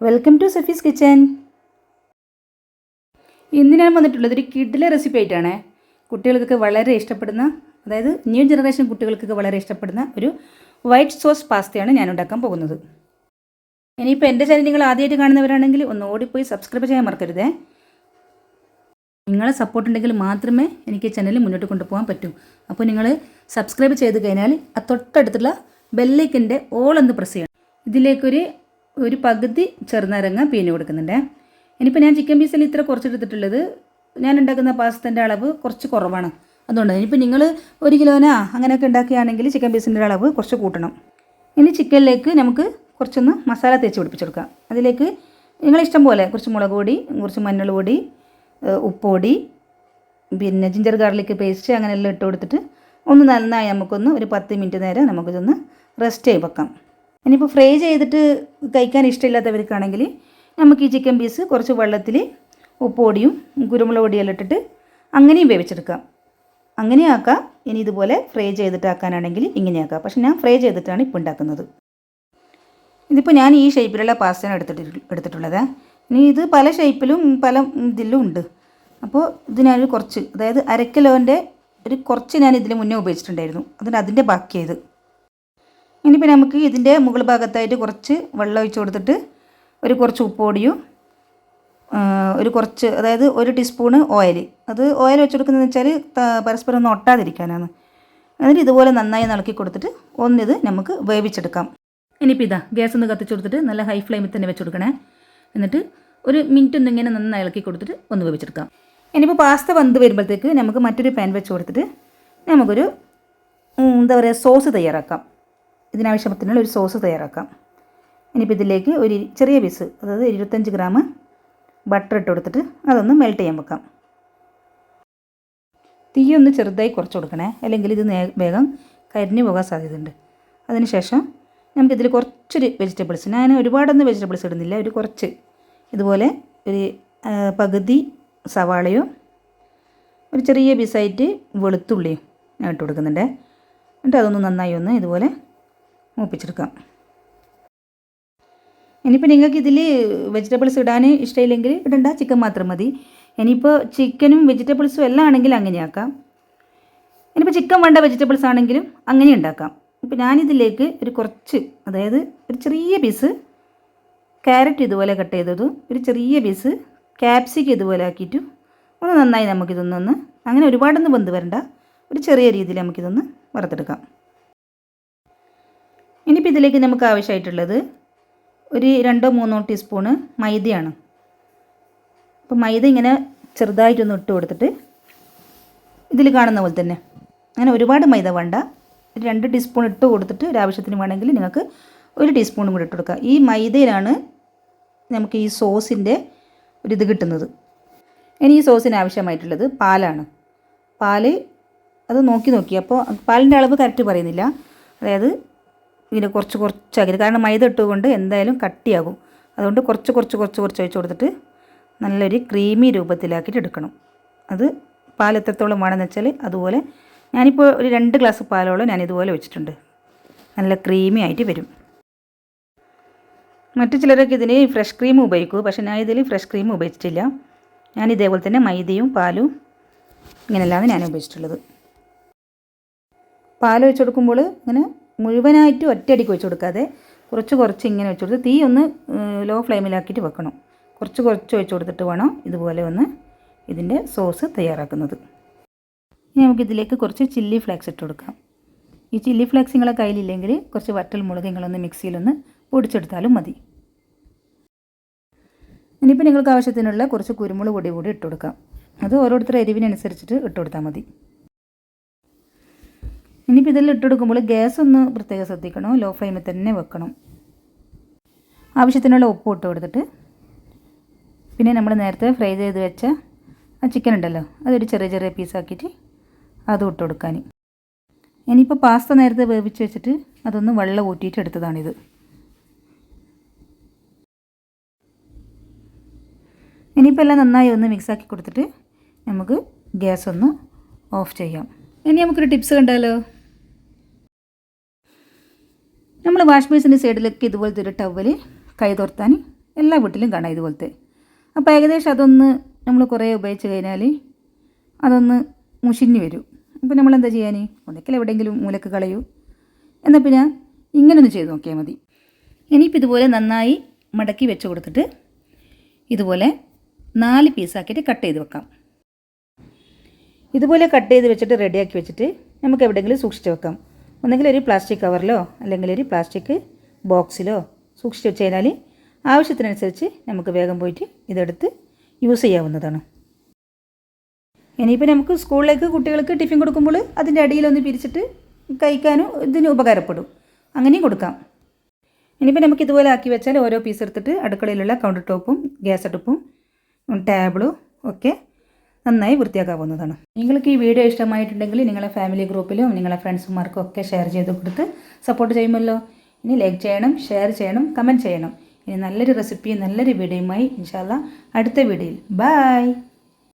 Welcome to സഫീസ് kitchen ഇന്ന് ഞാൻ വന്നിട്ടുള്ളത് ഒരു കിഡിലെ റെസിപ്പി ആയിട്ടാണ്. കുട്ടികൾക്കൊക്കെ വളരെ ഇഷ്ടപ്പെടുന്ന അതായത് ന്യൂ ജനറേഷൻ കുട്ടികൾക്കൊക്കെ വളരെ ഇഷ്ടപ്പെടുന്ന ഒരു വൈറ്റ് സോസ് പാസ്തയാണ് ഞാൻ ഉണ്ടാക്കാൻ പോകുന്നത്. ഇനിയിപ്പോൾ എന്റെ ചാനൽ നിങ്ങൾ ആദ്യമായിട്ട് കാണുന്നവരാണെങ്കിൽ ഒന്ന് ഓടിപ്പോയി സബ്സ്ക്രൈബ് ചെയ്യാൻ മറക്കരുതേ. നിങ്ങളെ സപ്പോർട്ട് ഉണ്ടെങ്കിൽ മാത്രമേ എനിക്ക് ചാനൽ മുന്നോട്ട് കൊണ്ടുപോകാൻ പറ്റൂ. അപ്പോൾ നിങ്ങൾ സബ്സ്ക്രൈബ് ചെയ്ത് കഴിഞ്ഞാൽ ആ തൊട്ടടുത്തുള്ള ബെല്ലൈക്കന്റെ ഓൾ എന്ന് പ്രസ് ചെയ്യണം. ഇതിലേക്കൊരു ഒരു പകുതി ചെറുനാരങ്ങ പിഴിഞ്ഞ് കൊടുക്കുന്നുണ്ട്. ഇനിയിപ്പോൾ ഞാൻ ചിക്കൻ പീസിൽ ഇത്ര കുറച്ചെടുത്തിട്ടുള്ളത് ഞാൻ ഉണ്ടാക്കുന്ന പാസ്തന്റെ അളവ് കുറച്ച് കുറവാണ്. അതുകൊണ്ട് ഇനിയിപ്പോൾ നിങ്ങൾ ഒരു കിലോനാ അങ്ങനെയൊക്കെ ഉണ്ടാക്കുകയാണെങ്കിൽ ചിക്കൻ പീസിന്റെ അളവ് കുറച്ച് കൂട്ടണം. ഇനി ചിക്കനിലേക്ക് നമുക്ക് കുറച്ചൊന്ന് മസാല തേച്ച് പിടിപ്പിച്ചെടുക്കാം. അതിലേക്ക് നിങ്ങളിഷ്ടം പോലെ കുറച്ച് മുളക് പൊടി കുറച്ച് മഞ്ഞൾ പൊടി ഉപ്പൊടി പിന്നെ ജിഞ്ചർ ഗാർലിക് പേസ്റ്റ് അങ്ങനെയെല്ലാം ഇട്ട് കൊടുത്തിട്ട് ഒന്ന് നന്നായി നമുക്കൊന്ന് ഒരു പത്ത് മിനിറ്റ് നേരം നമുക്കിതൊന്ന് റെസ്റ്റ് ചെയ്ത് വെക്കാം. ഇനിയിപ്പോൾ ഫ്രൈ ചെയ്തിട്ട് കഴിക്കാൻ ഇഷ്ടമില്ലാത്തവർക്കാണെങ്കിൽ നമുക്ക് ഈ ചിക്കൻ പീസ് കുറച്ച് വെള്ളത്തിൽ ഉപ്പ് പൊടിയും കുരുമുളക് പൊടിയെല്ലാം ഇട്ടിട്ട് അങ്ങനെയും വേവിച്ചെടുക്കാം. അങ്ങനെ ആക്കാം. ഇനി ഇതുപോലെ ഫ്രൈ ചെയ്തിട്ടാക്കാനാണെങ്കിൽ ഇങ്ങനെയാക്കാം പക്ഷെ ഞാൻ ഫ്രൈ ചെയ്തിട്ടാണ് ഇപ്പോൾ ഉണ്ടാക്കുന്നത്. ഇതിപ്പോൾ ഞാൻ ഈ ഷേപ്പിലുള്ള പാസ്തയാണ് എടുത്തിട്ട് എടുത്തിട്ടുള്ളത്. ഇനി ഇത് പല ഷേപ്പിലും പല ഇതിലും ഉണ്ട്. അപ്പോൾ ഇത് ഞാനൊരു കുറച്ച് അതായത് അരക്കിലോന്റെ ഒരു കുറച്ച് ഞാൻ ഇതിന് മുന്നേ ഉപയോഗിച്ചിട്ടുണ്ടായിരുന്നു. അതിന് അതിന്റെ ബാക്കിയത് പിന്നെ നമുക്ക് ഇതിന്റെ മുകൾ ഭാഗത്തായിട്ട് കുറച്ച് വെള്ളം ഒഴിച്ച് കൊടുത്തിട്ട് ഒരു കുറച്ച് ഉപ്പുപൊടിയും ആ, ഒരു കുറച്ച് അതായത് ഒരു ടീസ്പൂണ് ഓയിൽ. അത് ഓയിൽ വെച്ച് കൊടുക്കുന്നതെന്ന് വെച്ചാൽ പരസ്പരം ഒന്ന് ഒട്ടാതിരിക്കാനാണ്. എന്നിട്ട് ഇതുപോലെ നന്നായി ഇളക്കി കൊടുത്തിട്ട് ഒന്നിത് നമുക്ക് വേവിച്ചെടുക്കാം. ഇനിയിപ്പോൾ ഇതാ ഗ്യാസ് ഒന്ന് കത്തിച്ച് കൊടുത്തിട്ട് നല്ല ഹൈ ഫ്ലെയിമിൽ തന്നെ വെച്ച് കൊടുക്കണേ. എന്നിട്ട് ഒരു മിനിറ്റ് ഒന്ന് ഇങ്ങനെ നന്നായി ഇളക്കി കൊടുത്തിട്ട് ഒന്ന് വേവിച്ചെടുക്കാം. ഇനിയിപ്പോൾ പാസ്ത വന്ന് വരുമ്പോഴത്തേക്ക് നമുക്ക് മറ്റൊരു പാൻ വെച്ച് കൊടുത്തിട്ട് നമുക്കൊരു എന്താ പറയുക സോസ് തയ്യാറാക്കാം. ഇതിനാവശ്യത്തിനുള്ള ഒരു സോസ് തയ്യാറാക്കാം. ഇനിയിപ്പോൾ ഇതിലേക്ക് ഒരു ചെറിയ പീസ് അതായത് ഇരുപത്തഞ്ച് ഗ്രാം ബട്ടർ ഇട്ട് കൊടുത്തിട്ട് അതൊന്ന് മെൽറ്റ് ചെയ്യാൻ വെക്കാം. തീയൊന്ന് ചെറുതായി കുറച്ച് കൊടുക്കണേ അല്ലെങ്കിൽ ഇത് വേഗം കരിഞ്ഞു പോകാൻ സാധ്യതയുണ്ട്. അതിനുശേഷം നമുക്കിതിൽ കുറച്ചൊരു വെജിറ്റബിൾസ് ഞാൻ ഒരുപാടൊന്നും വെജിറ്റബിൾസ് ഇടുന്നില്ല ഒരു കുറച്ച്. ഇതുപോലെ ഒരു പകുതി സവാളയും ഒരു ചെറിയ പീസായിട്ട് വെളുത്തുള്ളിയും ഞാൻ ഇട്ട് കൊടുക്കുന്നുണ്ട്. എന്നിട്ട് അതൊന്ന് നന്നായി ഒന്ന് ഇതുപോലെ മൂപ്പിച്ചെടുക്കാം. ഇനിയിപ്പോൾ നിങ്ങൾക്ക് ഇതിൽ വെജിറ്റബിൾസ് ഇടാൻ ഇഷ്ടമില്ലെങ്കിൽ ഇടണ്ട ചിക്കൻ മാത്രം മതി. ഇനിയിപ്പോൾ ചിക്കനും വെജിറ്റബിൾസും എല്ലാം ആണെങ്കിൽ അങ്ങനെ ആക്കാം. ഇനിയിപ്പോൾ ചിക്കൻ വേണ്ട വെജിറ്റബിൾസ് ആണെങ്കിലും അങ്ങനെ ഉണ്ടാക്കാം. ഇപ്പോൾ ഞാനിതിലേക്ക് ഒരു കുറച്ച് അതായത് ഒരു ചെറിയ പീസ് ക്യാരറ്റ് ഇതുപോലെ കട്ട് ചെയ്തതും ഒരു ചെറിയ പീസ് ക്യാപ്സിക്ക് ഇതുപോലെ ആക്കിയിട്ട് ഒന്ന് നന്നായി നമുക്കിതൊന്നൊന്ന് അങ്ങനെ ഒരുപാടൊന്നും വെന്ത് വരണ്ട. ഒരു ചെറിയ രീതിയിൽ നമുക്കിതൊന്ന് വറുത്തെടുക്കാം. ഇനിയിപ്പോൾ ഇതിലേക്ക് നമുക്ക് ആവശ്യമായിട്ടുള്ളത് ഒരു രണ്ടോ മൂന്നോ ടീസ്പൂണ് മൈദയാണ്. അപ്പോൾ മൈദ ഇങ്ങനെ ചെറുതായിട്ടൊന്ന് ഇട്ട് കൊടുത്തിട്ട് ഇതിൽ കാണുന്ന പോലെ തന്നെ അങ്ങനെ ഒരുപാട് മൈദ വേണ്ട. ഒരു രണ്ട് ടീസ്പൂൺ ഇട്ട് കൊടുത്തിട്ട് ഒരു ആവശ്യത്തിന് വേണമെങ്കിൽ നിങ്ങൾക്ക് ഒരു ടീസ്പൂണും കൂടി ഇട്ട് കൊടുക്കുക ഈ മൈദയിലാണ് നമുക്ക് ഈ സോസിന്റെ ഒരിത് കിട്ടുന്നത്. ഇനി ഈ സോസിന് ആവശ്യമായിട്ടുള്ളത് പാലാണ്. പാൽ അത് നോക്കി നോക്കി. അപ്പോൾ പാലിന്റെ അളവ് കറക്റ്റ് പറയുന്നില്ല. അതായത് ഇങ്ങനെ കുറച്ച് കുറച്ചാക്കിയത്. കാരണം മൈദ ഇട്ടുകൊണ്ട് എന്തായാലും കട്ടിയാകും. അതുകൊണ്ട് കുറച്ച് കുറച്ച് കുറച്ച് കുറച്ച് ഒഴിച്ച് കൊടുത്തിട്ട് നല്ലൊരു ക്രീമി രൂപത്തിലാക്കിയിട്ട് എടുക്കണം. അത് പാൽ എത്രത്തോളം വേണമെന്ന് വെച്ചാൽ അതുപോലെ ഞാനിപ്പോൾ ഒരു രണ്ട് ഗ്ലാസ് പാലോളം ഞാൻ ഇതുപോലെ വെച്ചിട്ടുണ്ട് നല്ല ക്രീമി ആയിട്ട് വരും. മറ്റു ചിലരൊക്കെ ഇതിന് ഫ്രഷ് ക്രീം ഉപയോഗിക്കൂ. പക്ഷേ ഞാൻ ഇതിൽ ഫ്രഷ് ക്രീം ഉപയോഗിച്ചിട്ടില്ല. ഞാൻ ഇതേപോലെ തന്നെ മൈദയും പാലും ഇങ്ങനെയല്ലാതെ ഞാൻ ഉപയോഗിച്ചിട്ടുള്ളത്. പാൽ ഒഴിച്ച് കൊടുക്കുമ്പോൾ ഇങ്ങനെ മുഴുവനായിട്ട് ഒറ്റയടിക്ക് വെച്ച് കൊടുക്കാതെ കുറച്ച് കുറച്ച് ഇങ്ങനെ വെച്ച് കൊടുത്ത് തീ ഒന്ന് ലോ ഫ്ലെയിമിലാക്കിയിട്ട് വെക്കണം. കുറച്ച് കുറച്ച് ഒഴിച്ച് കൊടുത്തിട്ട് വേണം ഇതുപോലെ ഒന്ന് ഇതിന്റെ സോസ് തയ്യാറാക്കുന്നത്. ഇനി നമുക്കിതിലേക്ക് കുറച്ച് ചില്ലി ഫ്ലേക്സ് ഇട്ട് കൊടുക്കാം. ഈ ചില്ലി ഫ്ലേക്സ് നിങ്ങളെ കയ്യിലില്ലെങ്കിൽ കുറച്ച് വറ്റൽ മുളക് നിങ്ങളൊന്ന് മിക്സിയിലൊന്ന് പൊടിച്ചെടുത്താലും മതി. ഇനിയിപ്പോൾ നിങ്ങൾക്ക് ആവശ്യത്തിനുള്ള കുറച്ച് കുരുമുളക് പൊടി കൂടി ഇട്ട് കൊടുക്കാം. അത് ഓരോരുത്തരുടെ എരിവിനനുസരിച്ചിട്ട് ഇട്ട് കൊടുത്താൽ മതി. ഇനിയിപ്പോൾ ഇതിൽ ഇട്ടെടുക്കുമ്പോൾ ഗ്യാസ് ഒന്ന് പ്രത്യേകം ശ്രദ്ധിക്കണം. ലോ ഫ്ലെയിമിൽ തന്നെ വെക്കണം. ആവശ്യത്തിനുള്ള ഉപ്പ് ഇട്ട് കൊടുത്തിട്ട് പിന്നെ നമ്മൾ നേരത്തെ ഫ്രൈ ചെയ്ത് വെച്ച ആ ചിക്കൻ ഉണ്ടല്ലോ അതൊരു ചെറിയ ചെറിയ പീസാക്കിയിട്ട് അതും ഇട്ട് കൊടുക്കാൻ. ഇനിയിപ്പോൾ പാസ്ത നേരത്തെ വേവിച്ച് വെച്ചിട്ട് അതൊന്ന് വെള്ളം ഊറ്റിയിട്ട് എടുത്തതാണിത്. ഇനിയിപ്പോൾ എല്ലാം നന്നായി ഒന്ന് മിക്സാക്കി കൊടുത്തിട്ട് നമുക്ക് ഗ്യാസ് ഒന്ന് ഓഫ് ചെയ്യാം. ഇനി നമുക്കൊരു ടിപ്സ് കണ്ടാലോ? നമ്മൾ വാഷ് ബേസിന്റെ സൈഡിലേക്ക് ഇതുപോലത്തെ ഒരു ടവൽ കൈതോർത്താൻ എല്ലാ വീട്ടിലും കാണാം ഇതുപോലത്തെ. അപ്പോൾ ഏകദേശം അതൊന്ന് നമ്മൾ കുറേ ഉപയോഗിച്ച് കഴിഞ്ഞാൽ അതൊന്ന് മുഷിഞ്ഞ് വരും. അപ്പോൾ നമ്മൾ എന്താ ചെയ്യാൻ? ഒന്നിക്കൽ എവിടെയെങ്കിലും മൂലക്ക് കളയൂ. എന്നാൽ പിന്നെ ഇങ്ങനൊന്ന് ചെയ്ത് നോക്കിയാൽ മതി. ഇനിയിപ്പോൾ ഇതുപോലെ നന്നായി മടക്കി വെച്ച് കൊടുത്തിട്ട് ഇതുപോലെ നാല് പീസാക്കിയിട്ട് കട്ട് ചെയ്ത് വെക്കാം. ഇതുപോലെ കട്ട് ചെയ്ത് വെച്ചിട്ട് റെഡിയാക്കി വെച്ചിട്ട് നമുക്ക് എവിടെയെങ്കിലും സൂക്ഷിച്ച് വെക്കാം. ഒന്നെങ്കിൽ ഒരു പ്ലാസ്റ്റിക് കവറിലോ അല്ലെങ്കിൽ ഒരു പ്ലാസ്റ്റിക് ബോക്സിലോ സൂക്ഷിച്ച് വെച്ച് കഴിഞ്ഞാൽ ആവശ്യത്തിനനുസരിച്ച് നമുക്ക് വേഗം പോയിട്ട് ഇതെടുത്ത് യൂസ് ചെയ്യാവുന്നതാണ്. ഇനിയിപ്പോൾ നമുക്ക് സ്കൂളിലേക്ക് കുട്ടികൾക്ക് ടിഫിൻ കൊടുക്കുമ്പോൾ അതിന്റെ അടിയിലൊന്ന് പിരിച്ചിട്ട് കഴിക്കാനും ഇതിന് ഉപകാരപ്പെടും. അങ്ങനെയും കൊടുക്കാം. ഇനിയിപ്പോൾ നമുക്ക് ഇതുപോലെ ആക്കി വെച്ചാൽ ഓരോ പീസ് എടുത്തിട്ട് അടുക്കളയിലുള്ള കൗണ്ടർ ടോപ്പും ഗ്യാസ് അടുപ്പും ടേബിളും ഒക്കെ നന്നായി വൃത്തിയാക്കാവുന്നതാണ്. നിങ്ങൾക്ക് ഈ വീഡിയോ ഇഷ്ടമായിട്ടുണ്ടെങ്കിൽ നിങ്ങളെ ഫാമിലി ഗ്രൂപ്പിലും നിങ്ങളെ ഫ്രണ്ട്സുമാർക്കും ഒക്കെ ഷെയർ ചെയ്ത് കൊടുത്ത് സപ്പോർട്ട് ചെയ്യുമല്ലോ. ഇനി ലൈക്ക് ചെയ്യണം ഷെയർ ചെയ്യണം കമന്റ് ചെയ്യണം. ഇനി നല്ലൊരു റെസിപ്പിയും നല്ലൊരു വീഡിയോയുമായി ഇൻഷാല്ല അടുത്ത വീഡിയോയിൽ ബായ്